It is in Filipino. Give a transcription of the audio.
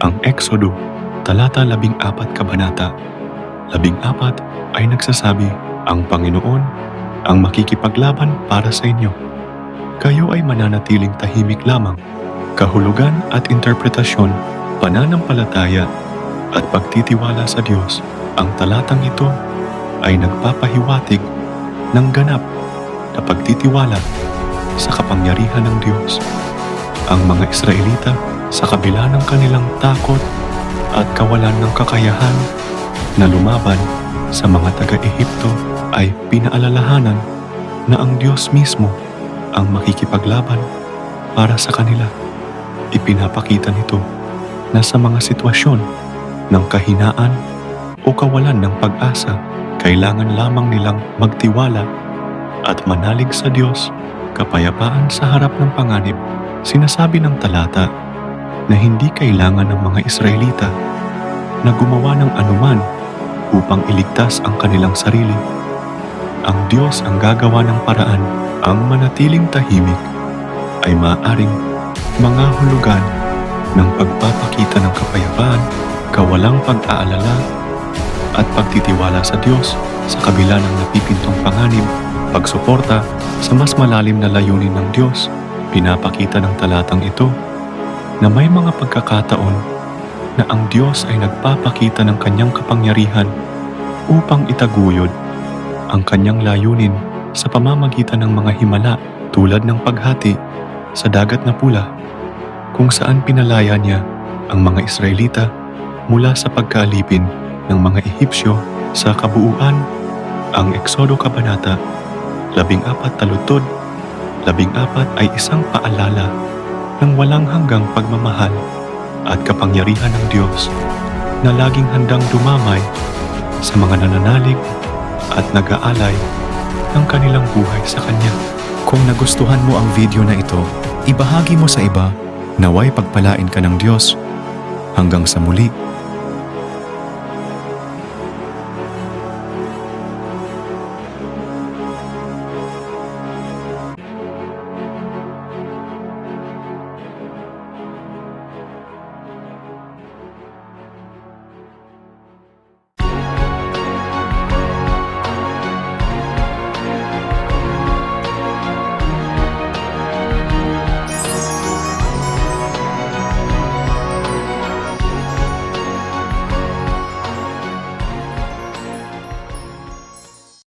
ang Exodo, talata 14 kabanata. 14 ay nagsasabi, ang Panginoon ang makikipaglaban para sa inyo. Kayo ay mananatiling tahimik lamang. Kahulugan at interpretasyon, pananampalataya at pagtitiwala sa Diyos. Ang talatang ito ay nagpapahiwatig ng ganap na pagtitiwala sa kapangyarihan ng Diyos. Ang mga Israelita sa kabila ng kanilang takot at kawalan ng kakayahan na lumaban sa mga taga-Ehipto ay pinaalalahanan na ang Diyos mismo ang makikipaglaban para sa kanila. Ipinapakita nito na sa mga sitwasyon ng kahinaan o kawalan ng pag-asa, kailangan lamang nilang magtiwala at manalig sa Diyos kapayapaan sa harap ng panganib. Sinasabi ng talata na hindi kailangan ng mga Israelita na gumawa ng anuman upang iligtas ang kanilang sarili. Ang Diyos ang gagawa ng paraan ang manatiling tahimik ay maaaring mga hulugan ng pagpapakita ng kapayapaan, kawalang pag-aalala at pagtitiwala sa Diyos sa kabila ng napipintong panganib, pagsuporta sa mas malalim na layunin ng Diyos. Pinapakita ng talatang ito na may mga pagkakataon na ang Diyos ay nagpapakita ng kanyang kapangyarihan upang itaguyod ang kanyang layunin sa pamamagitan ng mga himala tulad ng paghati sa dagat na pula kung saan pinalaya niya ang mga Israelita mula sa pagkaalipin ng mga Ehipsyo sa kabuuan ang Eksodo Kabanata 14 talutod 14 ay isang paalala ng walang hanggang pagmamahal at kapangyarihan ng Diyos na laging handang dumamay sa mga nananalig at nag-aalay ng kanilang buhay sa Kanya. Kung nagustuhan mo ang video na ito, ibahagi mo sa iba naway pagpalain ka ng Diyos. Hanggang sa muli,